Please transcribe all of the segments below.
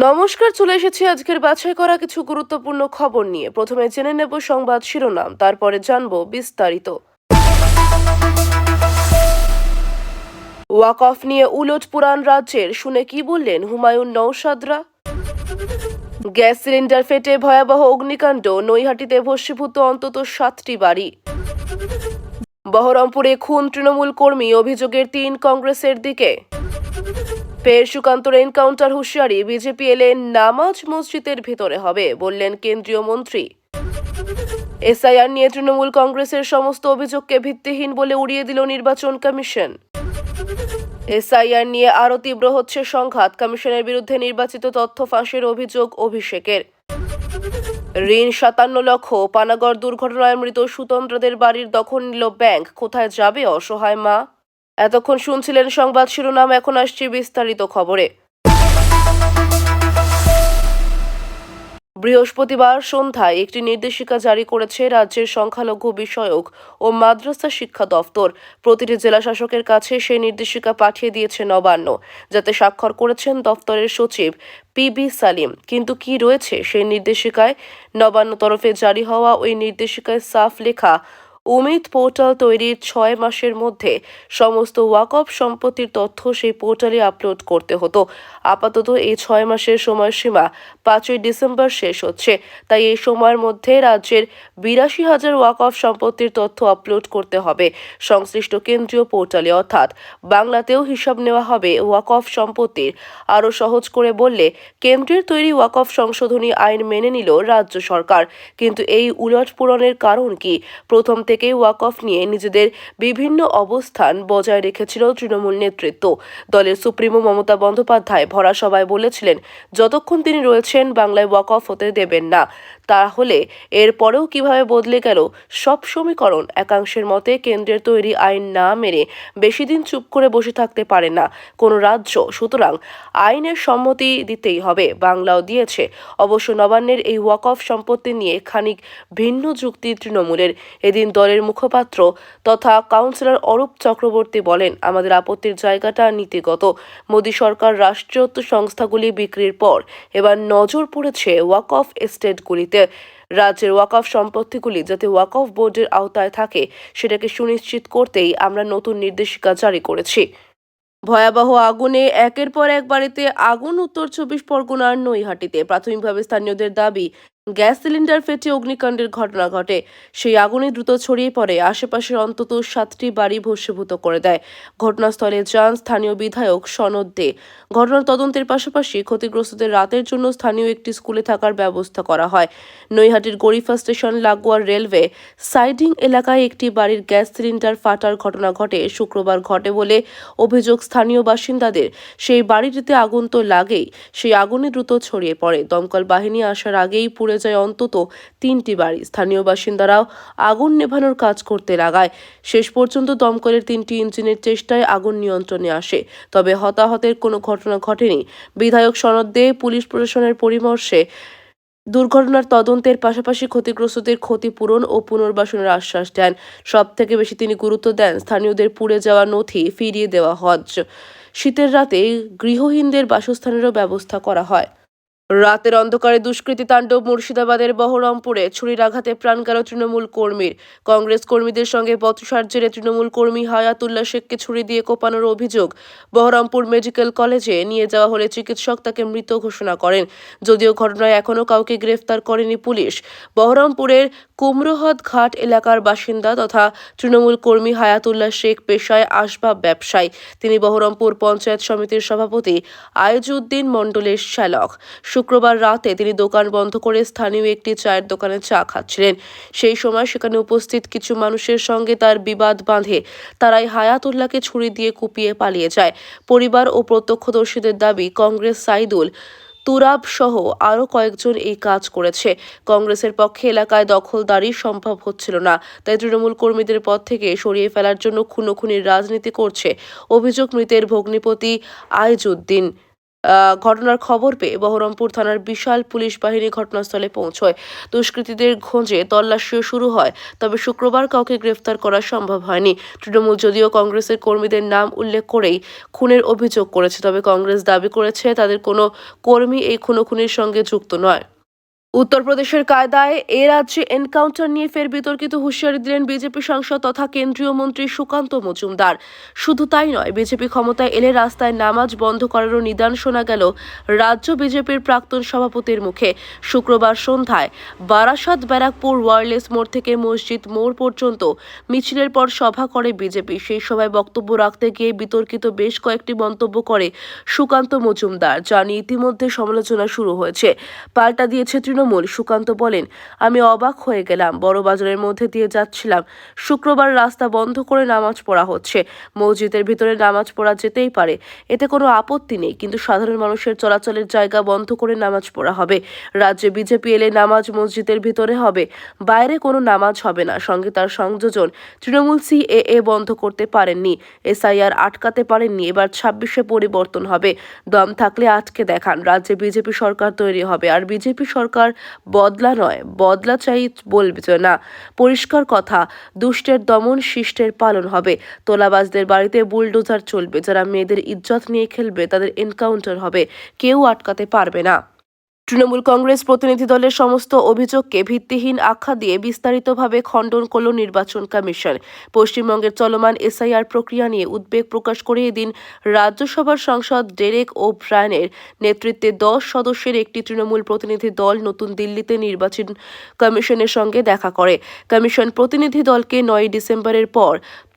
নমস্কার, চলে এসেছি আজকের বাছাই করা কিছু গুরুত্বপূর্ণ খবর নিয়ে। প্রথমে জেনে নেব সংবাদ শিরোনাম, তারপরে জানব বিস্তারিত। ওয়াক অফ নিয়ে উলট পুরাণ রাজ্যের, শুনে কি বললেন হুমায়ুন নৌসাদরা গ্যাস সিলিন্ডার ফেটে ভয়াবহ অগ্নিকাণ্ড, নৈহাটিতে ভস্মীভূত অন্তত সাতটি বাড়ি। বহরমপুরে খুন তৃণমূল কর্মী, অভিযোগের তিন কংগ্রেসের দিকে। ফের সুকান্তর এনকাউন্টার হুঁশিয়ারি, বিজেপি এলে নামাজ মসজিদের ভেতরে হবে, বললেন কেন্দ্রীয় মন্ত্রী। এসআইআর নিয়ে তৃণমূল কংগ্রেসের সমস্ত অভিযোগকে ভিত্তিহীন বলে উড়িয়ে দিল নির্বাচন কমিশন। এসআইআর নিয়ে আরও তীব্র হচ্ছে সংঘাত, কমিশনের বিরুদ্ধে নির্বাচিত তথ্য ফাঁসের অভিযোগ অভিষেকের। ঋণ সাতান্ন লক্ষ, পানাগড় দুর্ঘটনায় মৃত সুতন্ত্রদের বাড়ির দখল নিল ব্যাংক, কোথায় যাবে অসহায় মা? এতক্ষণ শুনছিলেন সংবাদ শিরোনাম, এখন আসছে বিস্তারিত খবরে। বৃহস্পতিবার সন্ধ্যায় একটি নির্দেশিকা জারি করেছে রাজ্যের সংখ্যালঘু বিষয়ক ও মাদ্রাসা শিক্ষা দফতর। প্রতিটি জেলা শাসকের কাছে সেই নির্দেশিকা পাঠিয়ে দিয়েছে নবান্ন, যাতে স্বাক্ষর করেছেন দফতরের সচিব পিবি সালিম। কিন্তু কি রয়েছে সেই নির্দেশিকায়? নবান্ন তরফে জারি হওয়া ওই নির্দেশিকায় সাফ লেখা উমিদ পোর্টাল তৈরির ছয় মাসের মধ্যে সমস্ত ওয়াকফ সম্পত্তির তথ্য সেই পোর্টালে আপলোড করতে হতো। আপাতত এই ছয় মাসের সময়সীমা পাঁচই ডিসেম্বর শেষ হচ্ছে। তাই এই সময়ের মধ্যে রাজ্যের বিরাশি হাজার ওয়াকফ সম্পত্তির তথ্য আপলোড করতে হবে সংশ্লিষ্ট কেন্দ্রীয় পোর্টালে। অর্থাৎ বাংলাতেও হিসাব নেওয়া হবে ওয়াকফ সম্পত্তির। আরও সহজ করে বললে, কেন্দ্রের তৈরি ওয়াকফ সংশোধনী আইন মেনে নিল রাজ্য সরকার। কিন্তু এই উলট পূরণের কারণ কি? প্রথম থেকেই ওয়াকফ নিয়ে নিজেদের বিভিন্ন অবস্থান বজায় রেখেছিল তৃণমূল নেতৃত্ব। দলের সুপ্রিমো মমতা বন্দ্যোপাধ্যায় ভরা সভায় বলেছিলেন, যতক্ষণ তিনি রয়েছেন, বাংলায় ওয়াকফ হতে দেবেন না। তাহলে এরপরেও কীভাবে বদলে গেল সব সমীকরণ? একাংশের মতে, কেন্দ্রের তৈরি আইন না মেনে বেশি দিন চুপ করে বসে থাকতে পারে না কোনো রাজ্য। সুতরাং আইনের সম্মতি দিতেই হবে, বাংলাও দিয়েছে। অবশ্য নবান্নের এই ওয়াকফ সম্পত্তি নিয়ে খানিক ভিন্ন যুক্তি তৃণমূলের। এদিন দলের মুখপাত্র তথা কাউন্সিলর অরূপ চক্রবর্তী বলেন, আমাদের আপত্তির জায়গাটা নীতিগত। মোদী সরকার রাষ্ট্রীয়ত্ব সংস্থাগুলি বিক্রির পর এবার নজর পড়েছে ওয়াকফ এস্টেটগুলিতে। রাজ্যের ওয়াকফ সম্পত্তিগুলি যাতে ওয়াকফ বোর্ডের আওতায় থাকে, সেটাকে সুনিশ্চিত করতেই আমরা নতুন নির্দেশিকা জারি করেছি। ভয়াবহ আগুনে একের পর এক বাড়িতে আগুন, উত্তর চব্বিশ পরগনার নৈহাটিতে। প্রাথমিকভাবে স্থানীয়দের দাবি গ্যাস সিলিন্ডার ফেটে অগ্নিকাণ্ডের ঘটনা ঘটে। সেই আগুনে দ্রুত ছড়িয়ে পড়ে, আশেপাশের অন্তত সাতটি বাড়ি ভস্মীভূত করে দেয়। ঘটনাস্থলে যান স্থানীয় বিধায়ক সনদ দে। ঘটনার তদন্তের পাশাপাশি ক্ষতিগ্রস্তদের রাতের জন্য স্থানীয় একটি স্কুলে থাকার ব্যবস্থা করা হয়। নৈহাটির গরিফা স্টেশন লাগোয়া রেলওয়ে সাইডিং এলাকায় একটি বাড়ির গ্যাস সিলিন্ডার ফাটার ঘটনা ঘটে। শুক্রবার ঘটে বলে অভিযোগ স্থানীয় বাসিন্দাদের। সেই বাড়িটিতে আগুন তো লাগেই, সেই আগুনে দ্রুত ছড়িয়ে পড়ে। দমকল বাহিনী আসার আগেই পুড়ে যায় অন্তত তিনটি বাড়ি। স্থানীয় বাসিন্দারাও আগুন নেভানোর কাজ করতে লাগায়। শেষ পর্যন্ত দমকলের তিনটি ইঞ্জিনের চেষ্টায় আগুন নিয়ন্ত্রণে আসে। তবে হতাহতের কোনো ঘটনা ঘটেনি। বিধায়ক সনদ দে পুলিশ প্রশাসনের পরামর্শে দুর্ঘটনার তদন্তের পাশাপাশি ক্ষতিগ্রস্তদের ক্ষতিপূরণ ও পুনর্বাসনের আশ্বাস দেন। সব থেকে বেশি তিনি গুরুত্ব দেন স্থানীয়দের পুড়ে যাওয়া নথি ফিরিয়ে দেওয়া হজ। শীতের রাতে গৃহহীনদের বাসস্থানেরও ব্যবস্থা করা হয়। রাতের অন্ধকারে দুষ্কৃতী তাণ্ডব মুর্শিদাবাদের বহরমপুরে ছুরির আঘাতে প্রাণ গেল তৃণমূল কর্মীর। কংগ্রেস কর্মীদের সঙ্গে বচসার জেরে তৃণমূল কর্মী হায়াতুল্লাহ শেখকে ছুরি দিয়ে কোপানোর অভিযোগ বহরমপুর মেডিকেল কলেজে নিয়ে যাওয়া হলে চিকিৎসক তাকে মৃত ঘোষণা করেন। যদিও ঘটনায় এখনও কাউকে গ্রেফতার করেনি পুলিশ। বহরমপুরের কুমরোহদ ঘাট এলাকার বাসিন্দা তথা তৃণমূল কর্মী হায়াতুল্লাহ শেখ পেশায় আসবাব ব্যবসায়ী। তিনি বহরমপুর পঞ্চায়েত সমিতির সভাপতি আয়জুদ্দিন মণ্ডলের শ্যালক। শুক্রবার রাতে তিনি দোকান বন্ধ করে স্থানীয় একটি চায়ের দোকানে চা খাচ্ছিলেন। সেই সময় সেখানে উপস্থিত কিছু মানুষের সঙ্গে তার বিবাদ বাঁধে। তারাই হায়াতুল্লাহকে ছুরি দিয়ে কুপিয়ে পালিয়ে যায়। পরিবার ও প্রত্যক্ষদর্শীদের দাবি, কংগ্রেস সাইদুল তুরাব সহ আরও কয়েকজন এই কাজ করেছে। কংগ্রেসের পক্ষে এলাকায় দখলদারি সম্ভব হচ্ছিল না। তাই তৃণমূল কর্মীদের পদ থেকে সরিয়ে ফেলার জন্য খুনোখুনির রাজনীতি করছে। অভিযোগ মৃতের ভগ্নিপতি আইজুদ্দিন। ঘটনার খবর পেয়ে বহরমপুর থানার বিশাল পুলিশ বাহিনী ঘটনাস্থলে পৌঁছয়। দুষ্কৃতীদের খোঁজে তল্লাশিও শুরু হয়, তবে শুক্রবার কাউকে গ্রেফতার করা সম্ভব হয়নি। তৃণমূল যদিও কংগ্রেসের কর্মীদের নাম উল্লেখ করেই খুনের অভিযোগ করেছে, তবে কংগ্রেস দাবি করেছে তাদের কোনো কর্মী এই খুনোখুনির সঙ্গে যুক্ত নয়। উত্তরপ্রদেশের কায়দায় এ রাজ্যে এনকাউন্টার নিয়ে ফের বিতর্কিত হুঁশিয়ারি দিলেন বিজেপি সাংসদ তথা কেন্দ্রীয় মন্ত্রী সুকান্ত মজুমদার। শুধু তাই নয়, বিজেপি ক্ষমতায় এলে রাস্তায় নামাজ বন্ধ করারও নিদান শোনা গেল রাজ্য বিজেপির প্রাক্তন সভাপতির মুখে। শুক্রবার সন্ধ্যায় বারাসাত ব্যারাকপুর ওয়ারলেস মোড় থেকে মসজিদ মোড় পর্যন্ত মিছিলের পর সভা করে বিজেপি। সেই সভায় বক্তব্য রাখতে গিয়ে বিতর্কিত বেশ কয়েকটি মন্তব্য করে সুকান্ত মজুমদার, যা নিয়ে ইতিমধ্যে সমালোচনা শুরু হয়েছে। পাল্টা দিয়েছে তৃণমূল সুকান্ত বলেন, আমি অবাক হয়ে গেলাম। বড় বাজারের মধ্যে দিয়ে যাচ্ছিলাম। শুক্রবার রাস্তা বন্ধ করে নামাজ পড়া হচ্ছে। মসজিদের ভিতরে নামাজ পড়া যেতেই পারে। এতে কোনো আপত্তি নেই, কিন্তু সাধারণ মানুষের চলাচলের জায়গা বন্ধ করে নামাজ পড়া হবে। রাজ্যে বিজেপি এলে নামাজ মসজিদের ভিতরে হবে। বাইরে কোনো নামাজ হবে না। সঙ্গে তার সংযোজন তৃণমূল সিএএ বন্ধ করতে পারেননি। এসআইআর আটকাতে পারেননি। এবার ছাব্বিশে পরিবর্তন হবে। দম থাকলে আটকে দেখান। রাজ্যে বিজেপি সরকার তৈরি হবে। আর বিজেপি সরকার বদলা নয়, বদলা চাই বলবে না, পরিষ্কার কথা, দুষ্টের দমন শিষ্টের পালন হবে। তোলাবাজদের বাড়িতে বুলডোজার চলবে, যারা মেয়েদের ইজ্জত নিয়ে খেলবে, তাদের এনকাউন্টার হবে। কেউ আটকাতে পারবে না। তৃণমূল কংগ্রেস প্রতিনিধি দলের সমস্ত অভিযোগকে ভিত্তিহীন আখ্যা দিয়ে বিস্তারিতভাবে খণ্ডন করল নির্বাচন কমিশন। পশ্চিমবঙ্গের চলমান এসআইআর প্রক্রিয়া নিয়ে উদ্বেগ প্রকাশ করে এদিন রাজ্যসভার সাংসদ ডেরেক ও ব্রায়নের নেতৃত্বে দশ সদস্যের একটি তৃণমূল প্রতিনিধি দল নতুন দিল্লিতে নির্বাচন কমিশনের সঙ্গে দেখা করে। কমিশন প্রতিনিধি দলকে নয় ডিসেম্বরের পর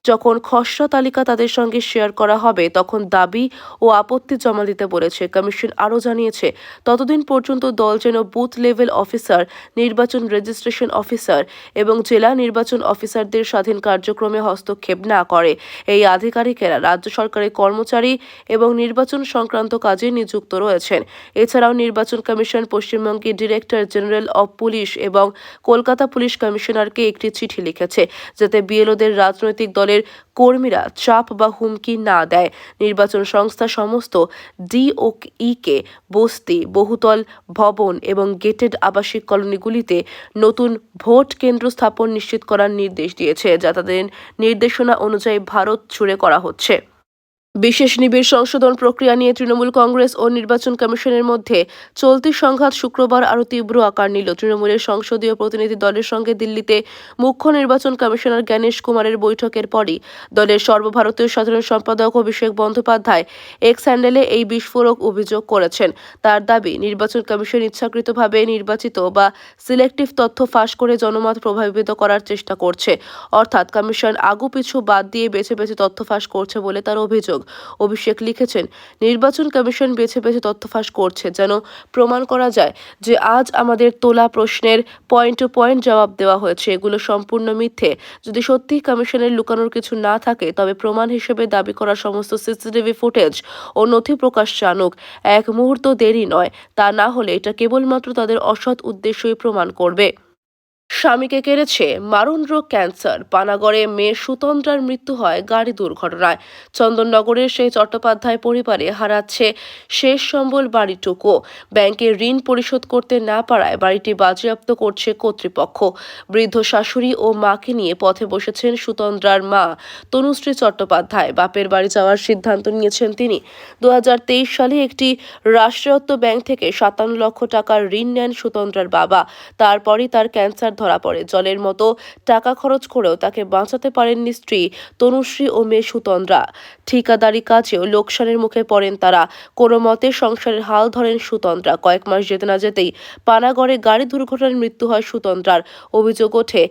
যখন খসড়া তালিকা তাদের সঙ্গে শেয়ার করা হবে, তখন দাবি ও আপত্তি জমা দিতে বলেছে। কমিশন আরও জানিয়েছে, ততদিন পর্যন্ত দল যেন বুথ লেভেল অফিসার নির্বাচন রেজিস্ট্রেশন অফিসার এবং জেলা নির্বাচন অফিসারদের স্বাধীন কার্যক্রমে হস্তক্ষেপ না করে। এই আধিকারিকেরা রাজ্য সরকারের কর্মচারী এবং নির্বাচন সংক্রান্ত কাজে নিযুক্ত রয়েছেন। এছাড়াও নির্বাচন কমিশন পশ্চিমবঙ্গের ডিরেক্টর জেনারেল অব পুলিশ এবং কলকাতা পুলিশ কমিশনারকে একটি চিঠি লিখেছে, যাতে বিএলওদের রাজনৈতিক দলের কর্মীরা চাপ বা হুমকি না দেয়। নির্বাচন সংস্থা সমস্ত ডি ও বস্তি, বহুতল ভবন এবং গেটেড আবাসিক কলোনিগুলিতে নতুন ভোট কেন্দ্র স্থাপন নিশ্চিত করার নির্দেশ দিয়েছে। যা তাদের নির্দেশনা অনুযায়ী ভারত জুড়ে করা হচ্ছে। বিশেষ নিবিড় সংশোধন প্রক্রিয়া নিয়ে তৃণমূল কংগ্রেস ও নির্বাচন কমিশনের মধ্যে চলতি সংঘাত শুক্রবার আরও তীব্র আকার নিল। তৃণমূলের সংসদীয় প্রতিনিধি দলের সঙ্গে দিল্লিতে মুখ্য নির্বাচন কমিশনার জ্ঞানেশ কুমারের বৈঠকের পরই দলের সর্বভারতীয় সাধারণ সম্পাদক অভিষেক বন্দ্যোপাধ্যায় এক্স হ্যান্ডেলে এই বিস্ফোরক অভিযোগ করেছেন। তার দাবি, নির্বাচন কমিশন ইচ্ছাকৃতভাবে নির্বাচিত বা সিলেক্টিভ তথ্য ফাঁস করে জনমত প্রভাবিত করার চেষ্টা করছে। অর্থাৎ কমিশন আগু পিছু বাদ দিয়ে বেছে বেছে তথ্য ফাঁস করছে বলে তার অভিযোগ। অভিষেক লিখেছেন, নির্বাচন কমিশন বেছে বেছে তথ্য ফাঁস করছে, যেন প্রমাণ করা যায় যে আজ আমাদের তোলা প্রশ্নের পয়েন্ট টু পয়েন্ট জবাব দেওয়া হয়েছে। এগুলো সম্পূর্ণ মিথ্যে। যদি সত্যিই কমিশনের লুকানোর কিছু না থাকে, তবে প্রমাণ হিসেবে দাবি করা সমস্ত সিসিটিভি ফুটেজ ও নথি প্রকাশ জানুক। এক মুহূর্ত দেরি নয়। তা না হলে এটা কেবলমাত্র তাদের অসৎ উদ্দেশ্যই প্রমাণ করবে। স্বামীকে কেড়েছে মারণ রোগ ক্যান্সার। পানাগড়ে মেয়ে সুতন্ত্রার মৃত্যু হয় গাড়ি দুর্ঘটনায়। চন্দননগরের সেই চট্টোপাধ্যায় পরিবারে হারাচ্ছে শেষ সম্বল বাড়িটুকু। ব্যাংকের ঋণ পরিশোধ করতে না পারায় বাড়িটি বাজেয়াপ্ত করছে কর্তৃপক্ষ। বৃদ্ধ শাশুড়ি ও মাকে নিয়ে পথে বসেছেন সুতন্দ্রার মা। তনুশ্রী চট্টোপাধ্যায় বাপের বাড়ি যাওয়ার সিদ্ধান্ত নিয়েছেন তিনি। দু হাজার তেইশ সালে একটি রাষ্ট্রায়ত্ত ব্যাংক থেকে সাতান্ন লক্ষ টাকার ঋণ নেন সুতন্দ্রার বাবা। তারপরই তার ক্যান্সার ধরা পড়ে। জলের মতো টাকা খরচ করেও তাকে বাঁচাতে পারেননি স্ত্রী তনুশ্রী ও মেয়ে সুতন্দ্রা। ঠিকাদারি কাজেও লোকসানের মুখে পড়েন তারা। কোনো মতে সংসারের হাল ধরেন সুতন্দ্রা। কয়েক মাস যেতে না যেতেই পানাগড়ে গাড়ি দুর্ঘটনায় মৃত্যু হয় সুতন্দ্রার। অভিযোগ ওঠে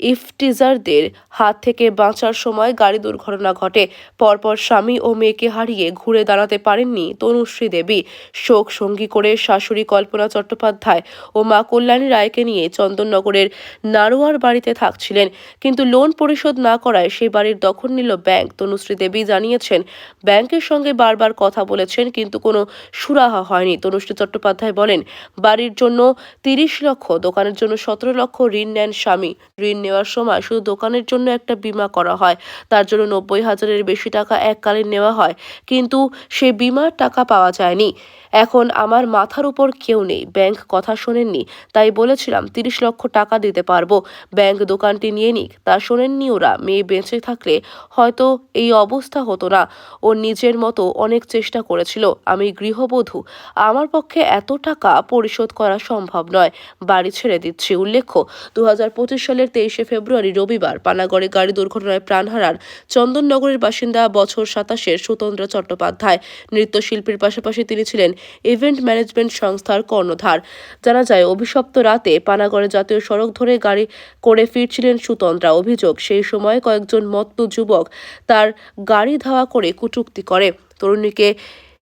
ইফটিজারদের হাত থেকে বাঁচার সময় গাড়ি দুর্ঘটনা ঘটে। পরপর স্বামী ও মেয়েকে হারিয়ে ঘুরে দাঁড়াতে পারেননি তনুশ্রী দেবী। শোক সঙ্গী করে শাশুড়ি কল্পনা চট্টোপাধ্যায় ও মা কল্যাণী রায়কে নিয়ে চন্দননগরের নারোয়ার বাড়িতে থাকছিলেন। কিন্তু লোন পরিশোধ না করায় সেই বাড়ির দখল নিল ব্যাংক। তনুশ্রী দেবী জানিয়েছেন, ব্যাংকের সঙ্গে বারবার কথা বলেছেন, কিন্তু কোনো সুরাহা হয়নি। তনুশ্রী চট্টোপাধ্যায় বলেন, বাড়ির জন্য তিরিশ লক্ষ, দোকানের জন্য সতেরো লক্ষ ঋণ নেন স্বামী। ঋণ নেওয়ার সময় শুধু দোকানের জন্য একটা বীমা করা হয়। তার জন্য নব্বই হাজারের বেশি টাকা এককালীন নেওয়া হয়। কিন্তু সে বিমার টাকা পাওয়া যায়নি। এখন আমার মাথার উপর কেউ নেই। ব্যাংক কথা শোনেননি। তাই বলেছিলাম, তিরিশ লক্ষ টাকা দিতে পারব। ব্যাংক দোকানটি নিয়ে নিক। তা শোনেননি ওরা। মেয়ে বেঁচে থাকলে হয়তো এই অবস্থা হতো না। ও নিজের মতো অনেক চেষ্টা করেছিল। আমি গৃহবধূ। আমার পক্ষে এত টাকা পরিশোধ করা সম্ভব নয়। বাড়ি ছেড়ে দিচ্ছি। উল্লেখ্য দু হাজার পঁচিশ সালের তেইশে ফেব্রুয়ারি রবিবার পানাগড়ে গাড়ি দুর্ঘটনায় প্রাণ হারান চন্দননগরের বাসিন্দা বছর সাতাশের সুতন্দ্র চট্টোপাধ্যায়। নৃত্যশিল্পীর পাশাপাশি তিনি ছিলেন ইভেন্ট ম্যানেজমেন্ট সংস্থার কর্ণধার। জানা যায়, অভিশপ্ত রাতে পানাগড়ে জাতীয় সড়ক ধরে গাড়ি করে ফিরছিলেন সুতন্দ্রা। অভিযোগ, সেই সময় কয়েকজন মত্ত যুবক তার গাড়ি ধাওয়া করে কুটুক্তি করে। তরুণীকে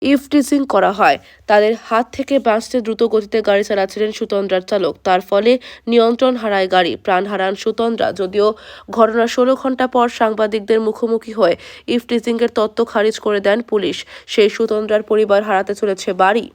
ইফটিজিং করা হয়। তাদের হাত থেকে বাঁচতে দ্রুত গতিতে গাড়ি চালাচ্ছিলেন সুতন্দ্রার চালক। তার ফলে নিয়ন্ত্রণ হারায় গাড়ি। প্রাণ হারান সুতন্দ্রা। যদিও ঘটনার ষোলো ঘণ্টা পর সাংবাদিকদের মুখোমুখি হয়ে ইফটিজিংয়ের তত্ত্ব খারিজ করে দেন পুলিশ। সেই সুতন্দ্রার পরিবার হারাতে চলেছে বাড়ি।